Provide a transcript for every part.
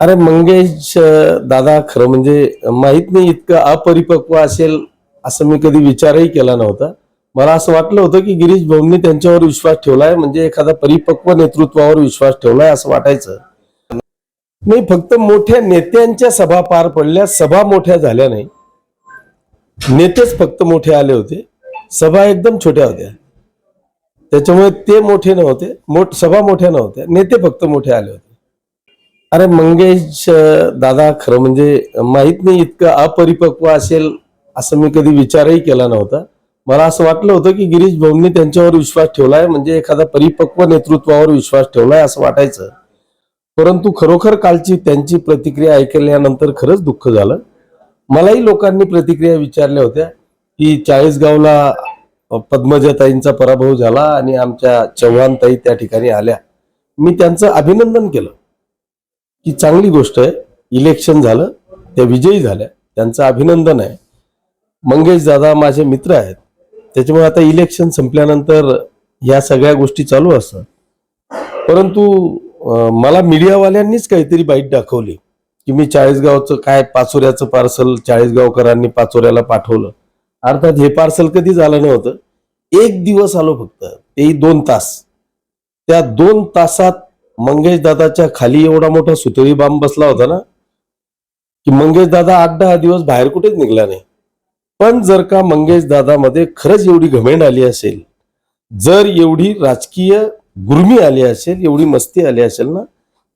अरे मंगेश दादा खरं म्हणजे माहीत नाही इतकं अपरिपक्व असेल असं मी कधी विचारही केला नव्हता. मला असं वाटलं होतं की गिरीश भाऊंनी त्यांच्यावर विश्वास ठेवलाय म्हणजे एखादा परिपक्व नेतृत्वावर विश्वास ठेवलाय असं वाटायचं. नाही फक्त मोठ्या नेत्यांच्या सभा पार पडल्या सभा मोठ्या झाल्या नाही. नेतेच फक्त मोठे आले होते. सभा एकदम छोट्या होत्या. त्याच्यामुळे ते मोठे नव्हते मोठ सभा मोठ्या नव्हत्या. नेते फक्त मोठे आले होते. अरे मंगेश दादा खरं म्हणजे माहीत नाही इतकं अपरिपक्व असेल असं मी कधी विचारही केला नव्हता. मला असं वाटलं होतं की गिरीश भाऊंनी त्यांच्यावर विश्वास ठेवलाय म्हणजे एखादा परिपक्व नेतृत्वावर विश्वास ठेवलाय असं वाटायचं. परंतु खरोखर कालची त्यांची प्रतिक्रिया ऐकल्यानंतर खरंच दुःख झालं. मलाही लोकांनी प्रतिक्रिया विचारल्या होत्या की चाळीसगावला पद्मजाताईंचा पराभव झाला आणि आमच्या चव्हाणताई त्या ठिकाणी आल्या. मी त्यांचं अभिनंदन केलं. की चांगली गोष्ट आहे. इलेक्शन झालं त्या विजयी झाल्या. त्यांचं अभिनंदन आहे. मंगेश दादा माझे मित्र आहेत. त्याच्यामुळे आता इलेक्शन संपल्यानंतर या सगळ्या गोष्टी चालू असतात. परंतु मला मीडियावाल्यांनीच काहीतरी बाईट दाखवली. की मी चाळीसगावचं काय पाचोऱ्याचं पार्सल चाळीसगावकरांनी पाचोऱ्याला पाठवलं. अर्थात हे पार्सल कधी झालं नव्हतं. एक दिवस आलो फक्त. तेही दोन तास. त्या दोन तासात मंगेश दादाच्या खाली एवढा मोठा सुतळी बांब बसला होता ना की मंगेश दादा आठ दहा दिवस बाहेर कुठेच निघला नाही. पण जर का मंगेश दादामध्ये खरंच एवढी घमेंड आली असेल जर एवढी राजकीय गुरमी आली असेल एवढी मस्ती आली असेल ना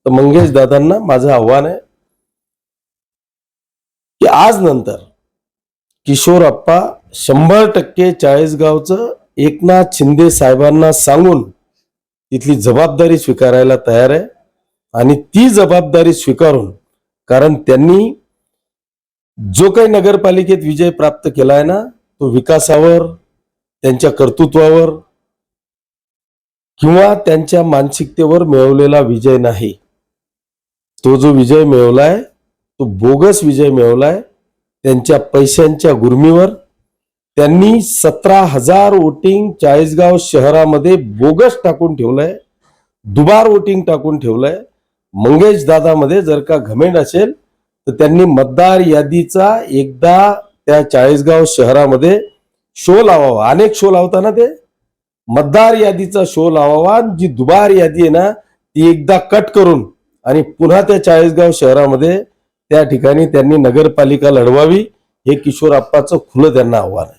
तर मंगेश दादांना माझं आव्हान आहे की आज नंतर किशोर अप्पा शंभर टक्के चाळीसगावचं एकनाथ शिंदे साहेबांना सांगून तिथली जबाबदारी स्वीकारायला तयार आहे आणि ती जबाबदारी स्वीकारून कारण त्यांनी जो काही नगरपालिकेत विजय प्राप्त केला आहे ना तो विकासावर त्यांच्या कर्तृत्वावर किंवा त्यांच्या मानसिकतेवर मिळवलेला विजय नाही. तो जो विजय मिळवलाय तो बोगस विजय मिळवलाय त्यांच्या पैशांच्या गुर्मीवर त्यांनी सतरा हजार वोटिंग चाळीसगाव शहरामध्ये बोगस टाकून ठेवलंय दुबार वोटिंग टाकून ठेवलंय. मंगेश दादामध्ये जर का घमेंड असेल तर त्यांनी मतदार यादीचा एकदा त्या चाळीसगाव शहरामध्ये शो लावावा. अनेक शो लावताना ते. मतदार यादीचा शो लावावा. जी दुबार यादी आहे ना ती एकदा कट करून आणि पुन्हा त्या चाळीसगाव शहरामध्ये त्या ठिकाणी त्यांनी नगरपालिका लढवावी हे किशोर आप्पाचं खुलं त्यांना आव्हान आहे.